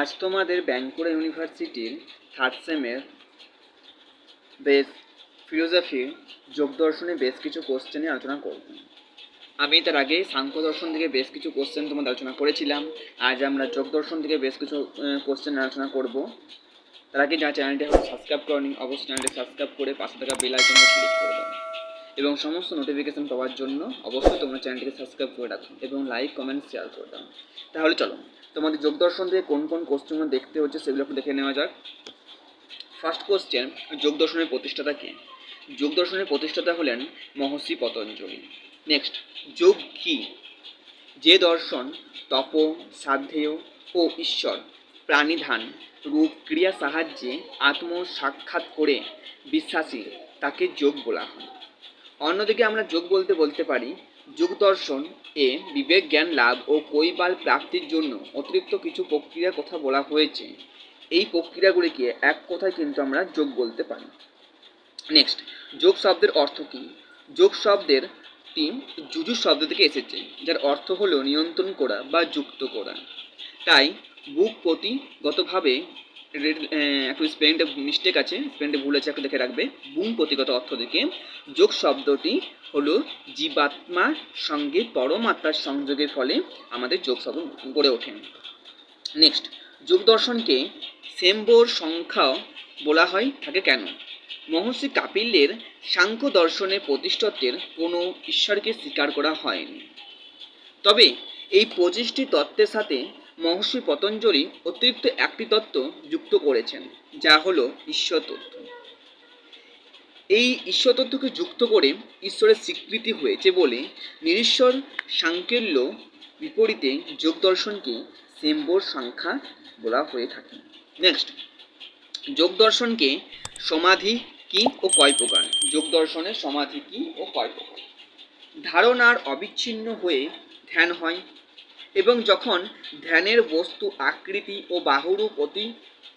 আজ তোমাদের ব্যাঙ্কুড়া ইউনিভার্সিটির থার্ড সেমের বেশ ফিলোসফি যোগ দর্শনে বেশ কিছু কোশ্চেন নিয়ে আলোচনা করব। আমি তার আগে সাংখ্য দর্শন থেকে বেশ কিছু কোশ্চেন তোমাদের আলোচনা করেছিলাম। আজ আমরা যোগ দর্শন থেকে বেশ কিছু কোশ্চেন আলোচনা করব। তার আগে যারা চ্যানেলটি এখন সাবস্ক্রাইব করনি, অবশ্যই চ্যানেলটি সাবস্ক্রাইব করে পাশে থাকা বেল আইকনটা ক্লিক করে দাও। এবং সমস্ত নোটিফিকেশন পাওয়ার জন্য অবশ্যই তোমরা চ্যানেলটিকে সাবস্ক্রাইব করে রাখো এবং লাইক কমেন্ট শেয়ার করে দাও। তাহলে চলো। তোমাদের যোগ দর্শন থেকে কোন কোন কোশ্চেনগুলো দেখতে হচ্ছে সেগুলো একটু দেখে নেওয়া যাক। ফার্স্ট কোশ্চেন যোগ দর্শনের প্রতিষ্ঠাতা কে? যোগ দর্শনের প্রতিষ্ঠাতা হলেন মহর্ষি পতঞ্জলি। নেক্সট যোগ কি? যে দর্শন তপ সাধ্যেয় ও ঈশ্বর, প্রাণিধান, রূপ, ক্রিয়া সাহায্যে আত্ম সাক্ষাৎ করে, বিশ্বাসী, তাকে যোগ বলা হয়। অন্যদিকে আমরা যোগ বলতে বলতে পারি যোগ দর্শন এ বিবেক, জ্ঞান, লাভ ও কৈবাল প্রাপ্তির জন্য অতিরিক্ত কিছু প্রক্রিয়ার কথা বলা হয়েছে। এই প্রক্রিয়াগুলিকে এক কথায় কিন্তু আমরা যোগ বলতে পারি। নেক্সট যোগ শব্দের অর্থ কী? যোগ শব্দের টি যুজু শব্দ থেকে এসেছে, যার অর্থ হলো নিয়ন্ত্রণ করা বা যুক্ত করা। তাই, বুক প্রতিগতভাবে রেড- একটু স্পেলিংটা মিস্টেক আছে স্পেলিংটা ভুল আছে একটু দেখে রাখবে। বুম প্রতিগত অর্থ থেকে যোগ শব্দটি হলো জীবাত্মার সঙ্গে পরমাত্মার সংযোগের ফলে আমাদের যোগ শব্দ গড়ে ওঠে। নেক্সট যোগ দর্শনকে সেম্বোর সংখ্যাও বলা হয়। থাকে কেন? মহর্ষি কাপিলের সাংখ্য দর্শনের প্রতিষ্ঠাত্বের কোনো ঈশ্বরকে স্বীকার করা হয়নি। তবে এই পঁচিশটি তত্ত্বের সাথে মহর্ষি পতঞ্জলি অতিরিক্ত একটি তত্ত্ব যুক্ত করেছেন, যা হলো ঈশ্বর তত্ত্ব এই ঈশ্বর তত্ত্বকে যুক্ত করে ঈশ্বরের স্বীকৃতি হয়েছে বলে নিরীশ্বর সাংকেল্য বিপরীতে যোগ দর্শনকে সেম্বর সংখ্যা বলা হয়ে থাকে। নেক্সট যোগ দর্শনকে সমাধি কি ও কয় প্রকার? যোগ দর্শনের সমাধি কি ও কয় প্রকার? ধারণার অবিচ্ছিন্ন হয়ে ধ্যান হয় এবং যখন ধ্যানের বস্তু আকৃতি ও বাহুরূপ অতি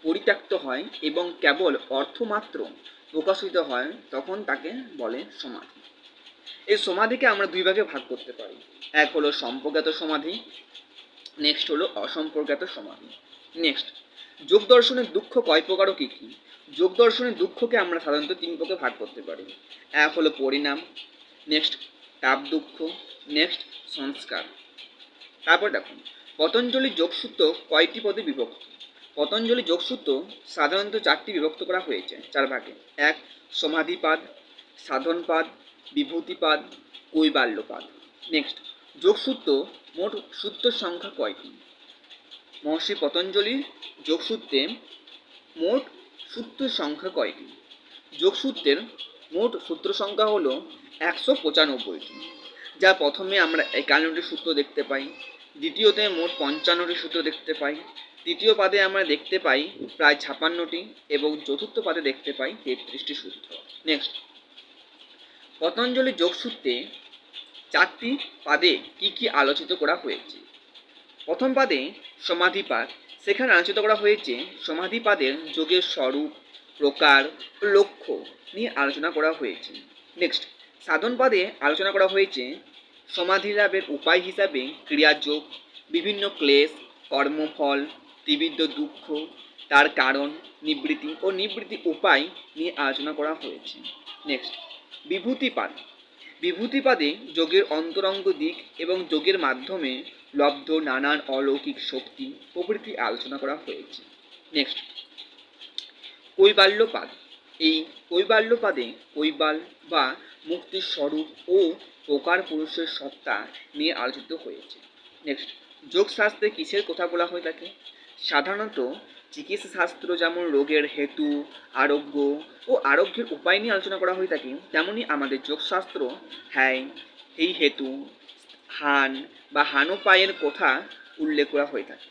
পরিত্যক্ত হয় এবং কেবল অর্থমাত্র প্রকাশিত হয়, তখন তাকে বলে সমাধি। এই সমাধিকে আমরা দুই ভাগে ভাগ করতে পারি। এক হলো সম্পর্কাত সমাধি নেক্সট হলো অসম্পর্কাত সমাধি। নেক্সট যোগ দর্শনের দুঃখ কয় প্রকার কী কী? যোগ দর্শনের দুঃখকে আমরা সাধারণত তিন প্রকারে ভাগ করতে পারি। এক হলো পরিণাম নেক্সট তাপ দুঃখ নেক্সট সংস্কার। তারপর দেখুন পতঞ্জলি যোগসূত্র কয়টি পদে বিভক্ত? পতঞ্জলি যোগসূত্র সাধারণত চারটি বিভক্ত করা হয়েছে, চার ভাগে। এক, সমাধিপাদ, সাধনপাদ, বিভূতিপাদ, কৈবাল্যপাদ। নেক্সট যোগসূত্র মোট সূত্র সংখ্যা কয়টি? মহর্ষি পতঞ্জলির যোগসূত্রে মোট সূত্র সংখ্যা কয়টি? যোগসূত্রের মোট সূত্র সংখ্যা হলো একশো পঁচানব্বইটি। যা প্রথমে আমরা একান্নটি সূত্র দেখতে পাই, দ্বিতীয়তে মোট পঞ্চান্নটি সূত্র দেখতে পাই, তৃতীয় পাদে আমরা দেখতে পাই প্রায় ছাপান্নটি এবং চতুর্থ পাদে দেখতে পাই তেত্রিশটি সূত্র। নেক্সট পতঞ্জলি যোগসূত্রে চারটি পাদে কি কি আলোচিত করা হয়েছে? প্রথম পাদে সমাধিপাদ, সেখানে আলোচিত করা হয়েছে সমাধিপাদের যোগের স্বরূপ, প্রকার, লক্ষ্য নিয়ে আলোচনা করা হয়েছে। নেক্সট সাধন সাধনপাদে আলোচনা করা হয়েছে সমাধি লাভের উপায় হিসাবে ক্রিয়াযোগ বিভিন্ন ক্লেশ, কর্মফল তীব্র দুঃখ, তার কারণ, নিবৃত্তি ও নিবৃত্তি উপায় নিয়ে আলোচনা করা হয়েছে। নেক্সট বিভূতিপাদ। বিভূতিপাদে যোগের অন্তরঙ্গ দিক এবং যোগের মাধ্যমে লব্ধ, নানান অলৌকিক শক্তি প্রভৃতি আলোচনা করা হয়েছে। নেক্সট কৈবাল্যপাদ। এই কৈবাল্যপাদে কৈবাল বা মুক্তির স্বরূপ ও প্রকার পুরুষের সত্তা নিয়ে আলোচিত হয়েছে। নেক্সট যোগশাস্ত্রে কিসের কথা বলা হয়ে থাকে সাধারণত চিকিৎসা শাস্ত্র যেমন রোগের হেতু, আরোগ্য ও আরোগ্যের উপায় নিয়ে আলোচনা করা হয়ে থাকে তেমনি আমাদের যোগশাস্ত্র হ্যায় এই হেতু, হান বা হানোপায়ের কথা উল্লেখ করা হয়ে থাকে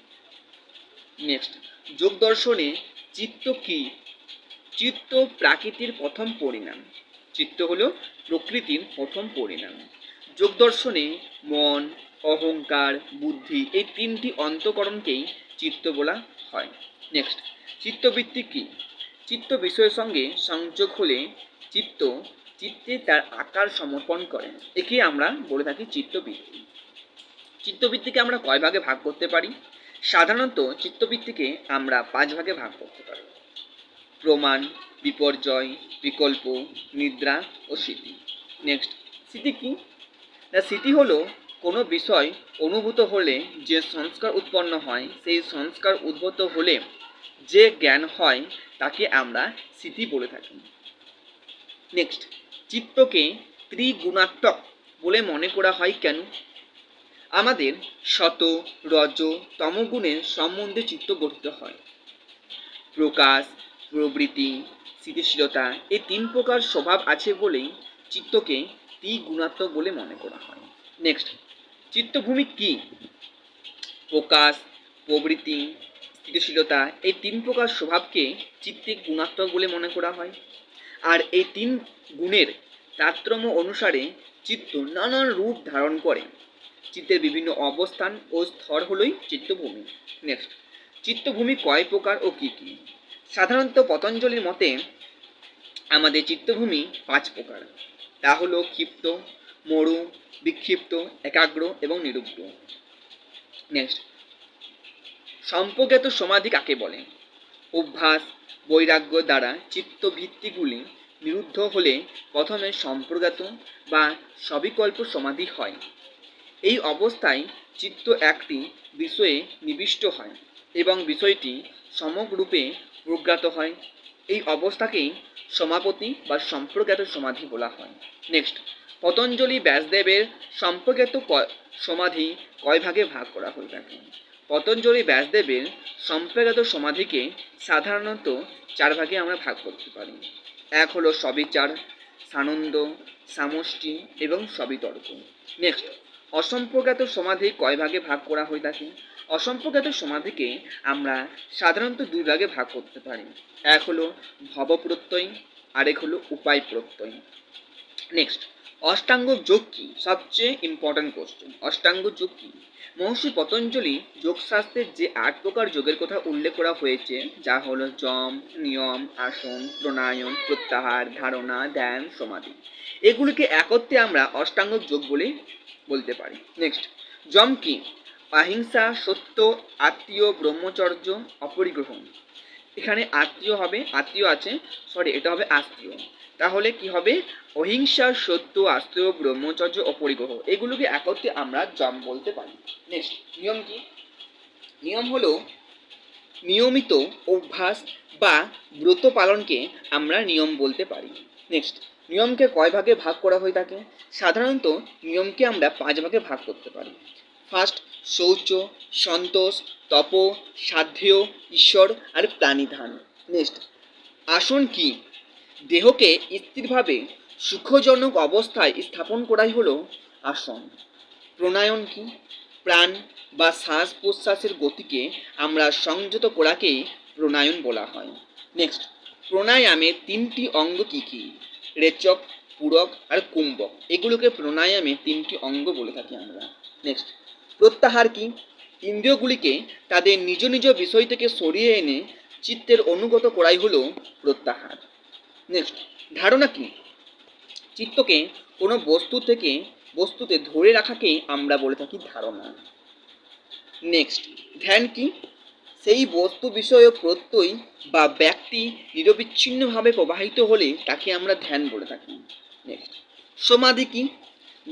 নেক্সট যোগ দর্শনে চিত্ত কি? চিত্ত প্রাকৃতির প্রথম পরিণাম। চিত্ত হল প্রকৃতির প্রথম পরিণাম। যোগ দর্শনে মন, অহংকার, বুদ্ধি এই তিনটি অন্তকরণকেই চিত্ত বলা হয়। নেক্সট চিত্তবৃত্তি কি? চিত্ত বিষয়ের সঙ্গে সংযোগ হলে চিত্ত চিত্তে তার আকার সমর্পণ করে। একে আমরা বলে থাকি চিত্তবৃত্তি। চিত্তবৃত্তিকে আমরা কয় ভাগে ভাগ করতে পারি? সাধারণত চিত্তবৃত্তিকে আমরা পাঁচ ভাগে ভাগ করতে পারি। প্রমাণ, বিপর্যয়, বিকল্প, নিদ্রা ও স্মৃতি নেক্সট স্মৃতি কি? না স্মৃতি হলো কোনো বিষয় অনুভূত হলে যে সংস্কার উৎপন্ন হয়, সেই সংস্কার উদ্ভূত হলে যে জ্ঞান হয়, তাকে আমরা স্মৃতি বলে থাকি। নেক্সট চিত্তকে ত্রিগুণাত্মক বলে মনে করা হয় কেন? আমাদের শত, রজ, তমগুণের সম্বন্ধে চিত্ত গঠিত হয়। প্রকাশ প্রবৃত্তি স্থিতিশীলতা এই তিন প্রকার স্বভাব আছে বলেই চিত্তকে ত্রিগুণাত্মক বলে মনে করা হয়। নেক্সট চিত্তভূমি কি? প্রকাশ প্রবৃত্তি স্থিতিশীলতা এই তিন প্রকার স্বভাবকে চিত্তে গুণাত্মক বলে মনে করা হয়। আর এই তিন গুণের তারতম্য অনুসারে চিত্ত নানান রূপ ধারণ করে। চিত্তের বিভিন্ন অবস্থান ও স্তর হলোই চিত্তভূমি। নেক্সট চিত্তভূমি কয় প্রকার ও কী কী? সাধারণত পতঞ্জলির মতে আমাদের চিত্তভূমি পাঁচ প্রকার। তা হলো ক্ষিপ্ত, মরু, বিক্ষিপ্ত, একাগ্র এবং নিরুগ্ধ নেক্সট সম্পর্কিত সমাধি কাকে বলে? অভ্যাস, বৈরাগ্য দ্বারা চিত্তভিত্তিগুলি নিরুদ্ধ হলে প্রথমে সম্প্রজ্ঞাত বা সবিকল্প সমাধি হয়। এই অবস্থায় চিত্ত একটি বিষয়ে নিবিষ্ট হয় এবং বিষয়টি সমগ্রূপে প্রজ্ঞাত হয়। এই অবস্থাকেই সমাপতি বা সম্প্রজ্ঞাত সমাধি বলা হয়। নেক্সট পতঞ্জলি ব্যাসদেবের সম্প্রজ্ঞাত সমাধি কয় ভাগে ভাগ করা হয়ে থাকে? পতঞ্জলি ব্যাসদেবের সম্প্রজ্ঞাত সমাধিকে সাধারণত চার ভাগে আমরা ভাগ করতে পারি। এক হলো সবিচার, সানন্দ, সামষ্টি এবং সবিতর্ক। নেক্সট অসম্প্রজ্ঞাত সমাধি কয় ভাগে ভাগ করা হয়ে থাকে? অসম্প্রজ্ঞাত সমাধিকে আমরা সাধারণত দুই ভাগে ভাগ করতে পারি। এক হলো ভব প্রত্যয়, আরেক হলো উপায় প্রত্যয়। নেক্সট অষ্টাঙ্গ যোগ কি? সবচেয়ে ইম্পর্ট্যান্ট কোশ্চেন অষ্টাঙ্গ যোগ কি? মহর্ষি পতঞ্জলি যোগশাস্ত্রের যে আট প্রকার যোগের কথা উল্লেখ করা হয়েছে, যা হলো যম, নিয়ম, আসন প্রাণায়াম প্রত্যাহার, ধারণা, ধ্যান, সমাধি। এগুলিকে একত্রে আমরা অষ্টাঙ্গ যোগ বলে বলতে পারি। নেক্সট যম কি? অহিংসা, সত্য, আত্মীয়, ব্রহ্মচর্য, অপরিগ্রহণ। এখানে আত্মীয় হবে, আত্মীয় আছে সরি এটা হবে আত্মীয়। তাহলে কি হবে? অহিংসা, সত্য আস্তেয় ব্রহ্মচর্য, অপরিগ্রহ, এগুলোকে একত্রে আমরা জম বলতে পারি। নেক্সট নিয়ম কি? নিয়ম হলো নিয়মিত অভ্যাস বা ব্রত পালনকে আমরা নিয়ম বলতে পারি। নেক্সট নিয়মকে কয় ভাগে ভাগ করা হয়ে থাকে সাধারণত নিয়মকে আমরা পাঁচ ভাগে ভাগ করতে পারি। ফার্স্ট শৌচ, সন্তোষ, তপ সাধ্য ঈশ্বর আর প্রাণীধান। নেক্সট। আসন কি? দেহকে স্থিরভাবে সুখজনক অবস্থায় স্থাপন করাই হলো আসন। প্রণায়ন কি? প্রাণ বা শ্বাস প্রশ্বাসের গতিকে আমরা সংযত করাকেই প্রণায়ন বলা হয়। নেক্সট। প্রাণায়ামে তিনটি অঙ্গ কি কি? রেচক, পূরক আর কুম্ভক। এগুলোকে প্রণায়ামে তিনটি অঙ্গ বলে থাকি আমরা। নেক্সট। প্রত্যাহার কি? ইন্দ্রিয়গুলিকে তাদের নিজ নিজ বিষয় থেকে সরিয়ে এনে চিত্তের অনুগত করাই হলো প্রত্যাহার। নেক্সট ধারণা কি? চিত্তকে কোনো বস্তু থেকে বস্তুতে ধরে রাখাকে আমরা বলে থাকি ধারণা। নেক্সট ধ্যান কি? সেই বস্তু, বিষয়ে প্রত্যয় বা ব্যক্তি নিরবিচ্ছিন্নভাবে প্রবাহিত হলে তাকে আমরা ধ্যান বলে থাকি। নেক্সট সমাধি কি?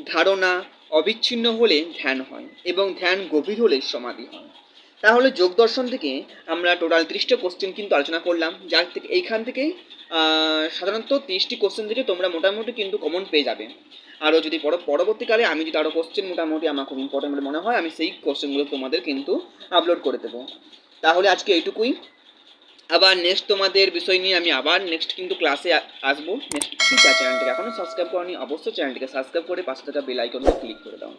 ধারণা অবিচ্ছিন্ন হলে ধ্যান হয় এবং ধ্যান গভীর হলে সমাধি হয়। তাহলে যোগ দর্শন থেকে আমরা টোটাল ত্রিশটা কোশ্চেন কিন্তু আলোচনা করলাম। যার থেকে এইখান থেকেই সাধারণত তিরিশটি কোশ্চেন থেকে তোমরা মোটামুটি কিন্তু কমন পেয়ে যাবে। আরও যদি পর পরবর্তীকালে আমি যদি আরও কোশ্চেন মোটামুটি আমার খুব ইম্পর্টেন্ট বলে মনে হয়, আমি সেই কোশ্চেনগুলো তোমাদের কিন্তু আপলোড করে দেবো। তাহলে আজকে এইটুকুই। আবার নেক্সট তোমাদের বিষয় নিয়ে আমি আবার নেক্সট কিন্তু ক্লাসে আসব। নেক্সট চ্যানেলটিকে এখনও সাবস্ক্রাইব করনি, অবশ্যই চ্যানেলটিকে সাবস্ক্রাইব করে পাশে থাকা বেল আইকনটা ক্লিক করে দাও।